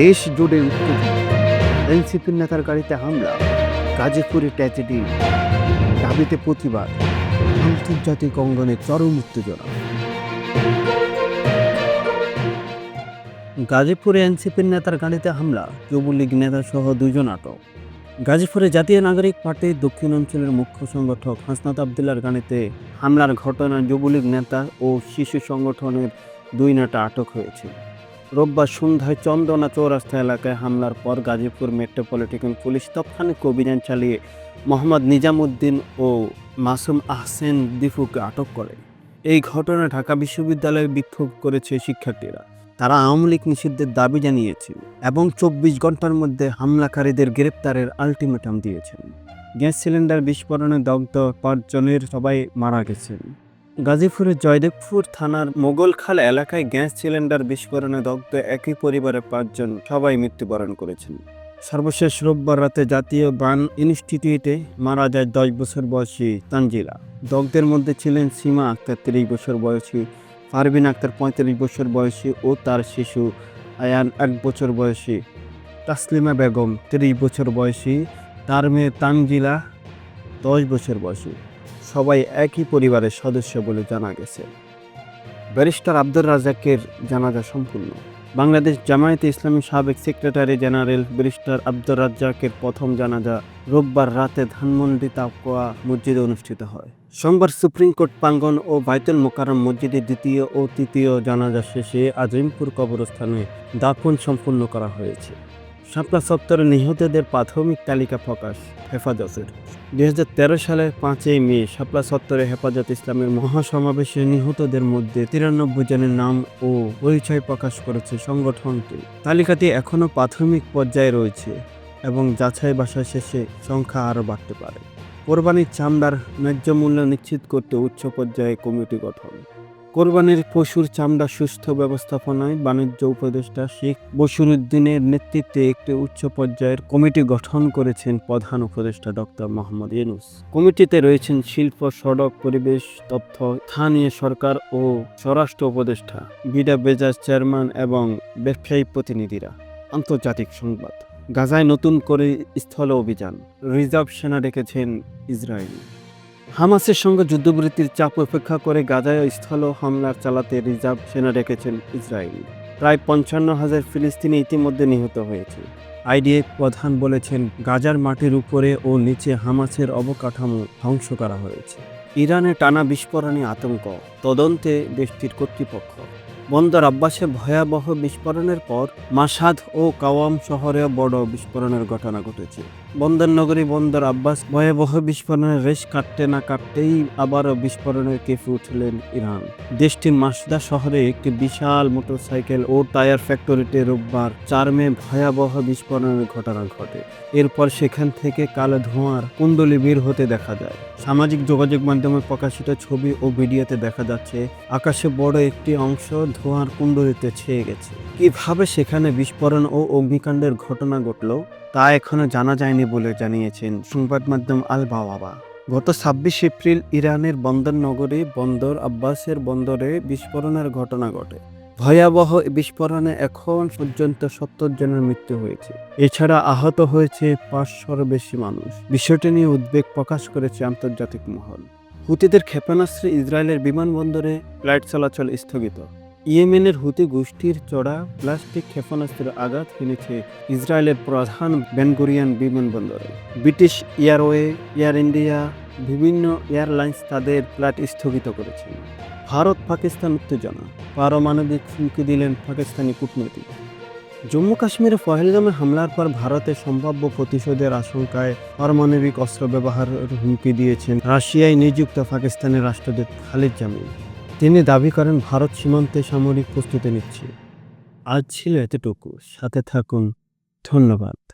দেশ জুড়ে উত্তেজনা এনসিপির নেতার গাড়িতে হামলা, গাজীপুরে ট্র্যাজেডি দাবিতে প্রতিবাদ, আন্তর্জাতিক অঙ্গনে চরম উত্তেজনা। গাজীপুরে এনসিপির নেতার গাড়িতে হামলা, যুবলীগ নেতা সহ দুজন আটক। গাজীপুরে জাতীয় নাগরিক পার্টির দক্ষিণ অঞ্চলের মুখ্য সংগঠক হাসনাত আবদুল্লার গাড়িতে হামলার ঘটনায় যুবলীগ নেতা ও শিশু সংগঠনের দুই নেতা আটক হয়েছে। রোববার সন্ধ্যায় চন্দনা চৌরাস্তা এলাকায় হামলার পর গাজীপুর মেট্রোপলিটন পুলিশ তৎক্ষণিক অভিযান চালিয়ে মোহাম্মদ নিজামুদ্দিন ও মাসুম আহসেন দিফুকে আটক করে। এই ঘটনায় ঢাকা বিশ্ববিদ্যালয়ে বিক্ষোভ করেছে শিক্ষার্থীরা। তারা আওয়ামী লীগ নিষিদ্ধের দাবি জানিয়েছে এবং চব্বিশ ঘণ্টার মধ্যে হামলাকারীদের গ্রেপ্তারের আলটিমেটাম দিয়েছেন। গ্যাস সিলিন্ডার বিস্ফোরণে দগ্ধ পাঁচজনের সবাই মারা গেছেন। গাজীপুরের জয়দেবপুর থানার মোগলখাল এলাকায় গ্যাস সিলিন্ডার বিস্ফোরণে দগ্ধ একই পরিবারের পাঁচজন সবাই মৃত্যুবরণ করেছেন। সর্বশেষ রোববার রাতে জাতীয় বান ইনস্টিটিউটে মারা যায় দশ বছর বয়সী তানজিলা। দগ্ধের মধ্যে ছিলেন সীমা আক্তার, তিরিশ বছর বয়সী, পারভিন আক্তার, পঁয়তাল্লিশ বছর বয়সী ও তার শিশু আয়ান এক বছর বয়সী, তাসলিমা বেগম, তিরিশ বছর বয়সী, তার মেয়ে তানজিলা দশ বছর বয়সী। সবাই একই পরিবারের সদস্য বলে জানা গেছে। ব্যারিস্টার আব্দুর রাজাকের জানাজা সম্পূর্ণ। বাংলাদেশ জামায়াতে ইসলামী সাবেক সেক্রেটারি জেনারেল ব্যারিস্টার আব্দুর রাজ্জাকের প্রথম জানাজা রোববার রাতে ধানমন্ডি তাকোয়া মসজিদে অনুষ্ঠিত হয়। সোমবার সুপ্রিম কোর্ট প্রাঙ্গন ও বাইতুল মোকারম মসজিদে দ্বিতীয় ও তৃতীয় জানাজা শেষে আজিমপুর কবরস্থানে দাফন সম্পন্ন করা হয়েছে। শাপলা সপ্তাহে নিহতদের প্রাথমিক তালিকা প্রকাশ, হেফাজতের। দুই হাজার তেরো সালের পাঁচই মে শাপলা সত্তরে হেফাজত ইসলামের মহাসমাবেশে নিহতদের মধ্যে তিরানব্বই জনের নাম ও পরিচয় প্রকাশ করেছে সংগঠনটি। তালিকাটি এখনও প্রাথমিক পর্যায়ে রয়েছে এবং যাচাই বাসা শেষে সংখ্যা আরও বাড়তে পারে। কোরবানির চামড়ার ন্যায্য মূল্য নিশ্চিত করতে উচ্চ পর্যায়ে কমিটি গঠন। কোরবানির পশুর চামড়া সুস্থ ব্যবস্থাপনায় বাণিজ্য উপদেষ্টা শেখ বসিরুদ্দিনের নেতৃত্বে একটি উচ্চ পর্যায়ের কমিটি গঠন করেছেন প্রধান উপদেষ্টা ডক্টর মোহাম্মদ ইউনুস। কমিটিতে রয়েছেন শিল্প, সড়ক, পরিবেশ, তথ্য, স্থানীয় সরকার ও স্বরাষ্ট্র উপদেষ্টা, বিডা বেজাজ চেয়ারম্যান এবং ব্যবসায়ী প্রতিনিধিরা। আন্তর্জাতিক সংবাদ। গাজায় নতুন করে স্থল অভিযান। রিজার্ভ সেনা রেখেছেন ইসরায়েল। হামাসের সঙ্গে যুদ্ধবৃত্তির চাপ উপেক্ষা করে গাজায় স্থল হামলার চালাতে রিজার্ভ সেনা রেখেছেন ইসরায়েল। প্রায় পঞ্চান্ন হাজার ফিলিস্তিনি ইতিমধ্যে নিহত হয়েছে। আইডিএফ প্রধান বলেছেন, গাজার মাটির উপরে ও নিচে হামাসের অবকাঠামো ধ্বংস করা হয়েছে। ইরানে টানা বিস্ফোরণে আতঙ্ক, তদন্তে দেশটির কর্তৃপক্ষ। বন্দর আব্বাসে ভয়াবহ বিস্ফোরণের পর মাসাদ ও কাওয়াম শহরেও বড় বিস্ফোরণের ঘটনা ঘটেছে। বন্দর নগরী বন্দর আব্বাস ভয়াবহ বিস্ফোরণের রেশ কাটতে না কাটতেই আবারও বিস্ফোরণের কেঁপে উঠলেন ইরান। দেশটির মাসদা শহরে একটি বিশাল মোটরসাইকেল ও টায়ার ফ্যাক্টরিতে রোববার চার মে ভয়াবহ বিস্ফোরণের ঘটনা ঘটে। এরপর সেখান থেকে কালো ধোঁয়ার কুণ্ডলি বের হতে দেখা যায়। সামাজিক যোগাযোগ মাধ্যমে প্রকাশিত ছবি ও ভিডিওতে দেখা যাচ্ছে, আকাশে বড় একটি অংশ ধোঁয়ার কুণ্ডলিতে ছেয়ে গেছে। কীভাবে সেখানে বিস্ফোরণ ও অগ্নিকাণ্ডের ঘটনা ঘটল, তা এখনও জানা যায়নি বলে জানিয়েছেন সংবাদ মাধ্যম আল বাওয়াবা গত ছাব্বিশ এপ্রিল ইরানের বন্দর নগরী বন্দর আব্বাসের বন্দরে বিস্ফোরণের ঘটনা ঘটে। ভয়াবহ বিস্ফোরণে এখন পর্যন্ত সত্তর জনের মৃত্যু হয়েছে। এছাড়া আহত হয়েছে পাঁচশোর বেশি মানুষ। বিষয়টি নিয়ে উদ্বেগ প্রকাশ করেছে আন্তর্জাতিক মহল। হুতিদের ক্ষেপণাস্ত্রে ইসরায়েলের বিমানবন্দরে ফ্লাইট চলাচল স্থগিত। ইয়েমেনের হুতি গোষ্ঠীর চড়া প্লাস্টিক ক্ষেপণাস্ত্রের আঘাত হেনেছে ইসরায়েলের প্রধান বেনগুরিয়ান বিমানবন্দরে। ব্রিটিশ এয়ারওয়ে, এয়ার ইন্ডিয়া, বিভিন্ন এয়ারলাইন্স তাদের ফ্লাইট স্থগিত করেছে। ভারত পাকিস্তান উত্তেজনা, পারমাণবিক হুমকি দিলেন পাকিস্তানি কূটনীতিক। জম্মু কাশ্মীরে পহেলগামে হামলার পর ভারতের সম্ভাব্য প্রতিশোধের আশঙ্কায় পারমাণবিক অস্ত্র ব্যবহারের হুমকি দিয়েছেন রাশিয়ায় নিযুক্ত পাকিস্তানের রাষ্ট্রদূত খালিদ জামিল। তিনি দাবি করেন ভারত সীমান্তে সামরিক প্রস্তুতি নিচ্ছে। আজ ছিল এতটুকু। সাথে থাকুন। ধন্যবাদ।